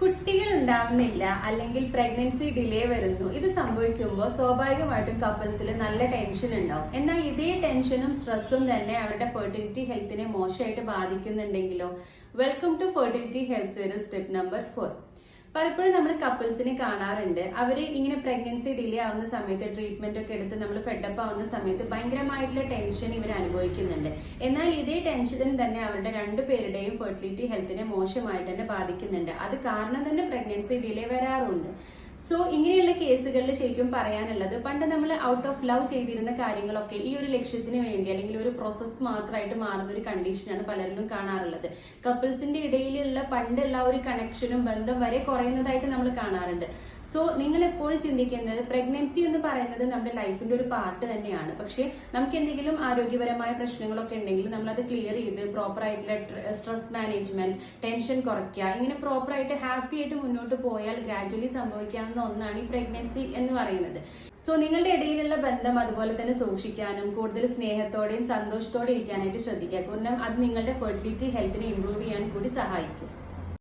കുട്ടികൾ ഉണ്ടാവുന്നില്ല അല്ലെങ്കിൽ പ്രഗ്നൻസി ഡിലേ വരുന്നു. ഇത് സംഭവിക്കുമ്പോൾ സ്വാഭാവികമായിട്ടും കപ്പിൾസിൽ നല്ല ടെൻഷൻ ഉണ്ടാവും. എന്നാൽ ഇതേ ടെൻഷനും സ്ട്രെസ്സും തന്നെ അവരുടെ ഫെർട്ടിലിറ്റി ഹെൽത്തിനെ മോശമായിട്ട് ബാധിക്കുന്നുണ്ടെങ്കിലോ? Welcome to fertility health series step number four പലപ്പോഴും നമ്മൾ കപ്പിൾസിനെ കാണാറുണ്ട്. അവർ ഇങ്ങനെ പ്രഗ്നൻസി ഡിലേ ആവുന്ന സമയത്ത് ട്രീറ്റ്മെന്റ് ഒക്കെ എടുത്ത് നമ്മൾ ഫെഡപ്പ് ആവുന്ന സമയത്ത് ഭയങ്കരമായിട്ടുള്ള ടെൻഷൻ ഇവർ അനുഭവിക്കുന്നുണ്ട്. എന്നാൽ ഇതേ ടെൻഷൻ തന്നെ അവരുടെ രണ്ടു രണ്ടുപേരുടെയും ഫെർട്ടിലിറ്റി ഹെൽത്തിനെ മോശമായിട്ട് തന്നെ ബാധിക്കുന്നുണ്ട്. അത് കാരണം തന്നെ പ്രഗ്നൻസി ഡിലേ വരാറുണ്ട്. സോ ഇങ്ങനെയുള്ള കേസുകളിൽ ശരിക്കും പറയാനുള്ളത് പണ്ട് നമ്മൾ ഔട്ട് ഓഫ് ലവ് ചെയ്തിരുന്ന കാര്യങ്ങളൊക്കെ ഈ ഒരു ലക്ഷ്യത്തിന് വേണ്ടി അല്ലെങ്കിൽ ഒരു പ്രോസസ്സ് മാത്രമായിട്ട് മാറുന്ന ഒരു കണ്ടീഷനാണ് പലരിലും കാണാറുള്ളത്. കപ്പിൾസിന്റെ ഇടയിലുള്ള പണ്ടുള്ള ഒരു കണക്ഷനും ബന്ധം വരെ കുറയുന്നതായിട്ട് നമ്മൾ കാണാറുണ്ട്. സോ നിങ്ങൾ എപ്പോഴും ചിന്തിക്കുന്നത് പ്രഗ്നൻസി എന്ന് പറയുന്നത് നമ്മുടെ ലൈഫിന്റെ ഒരു പാർട്ട് തന്നെയാണ്. പക്ഷേ നമുക്ക് എന്തെങ്കിലും ആരോഗ്യപരമായ പ്രശ്നങ്ങളൊക്കെ ഉണ്ടെങ്കിൽ നമ്മൾ അത് ക്ലിയർ ചെയ്ത് പ്രോപ്പർ ആയിട്ടുള്ള സ്ട്രെസ് മാനേജ്മെന്റ് ടെൻഷൻ കുറയ്ക്കുക ഇങ്ങനെ പ്രോപ്പർ ആയിട്ട് ഹാപ്പി ആയിട്ട് മുന്നോട്ട് പോയാൽ ഗ്രാജുവലി സംഭവിക്കാവുന്ന ഒന്നാണ് ഈ പ്രഗ്നൻസി എന്ന് പറയുന്നത്. സോ നിങ്ങളുടെ ഇടയിലുള്ള ബന്ധം അതുപോലെ തന്നെ സൂക്ഷിക്കാനും കൂടുതൽ സ്നേഹത്തോടെയും സന്തോഷത്തോടെ ഇരിക്കാനായിട്ട് ശ്രദ്ധിക്കുക. കാരണം അത് നിങ്ങളുടെ ഫെർട്ടിലിറ്റി ഹെൽത്തിനെ ഇംപ്രൂവ് ചെയ്യാൻ കൂടി സഹായിക്കും.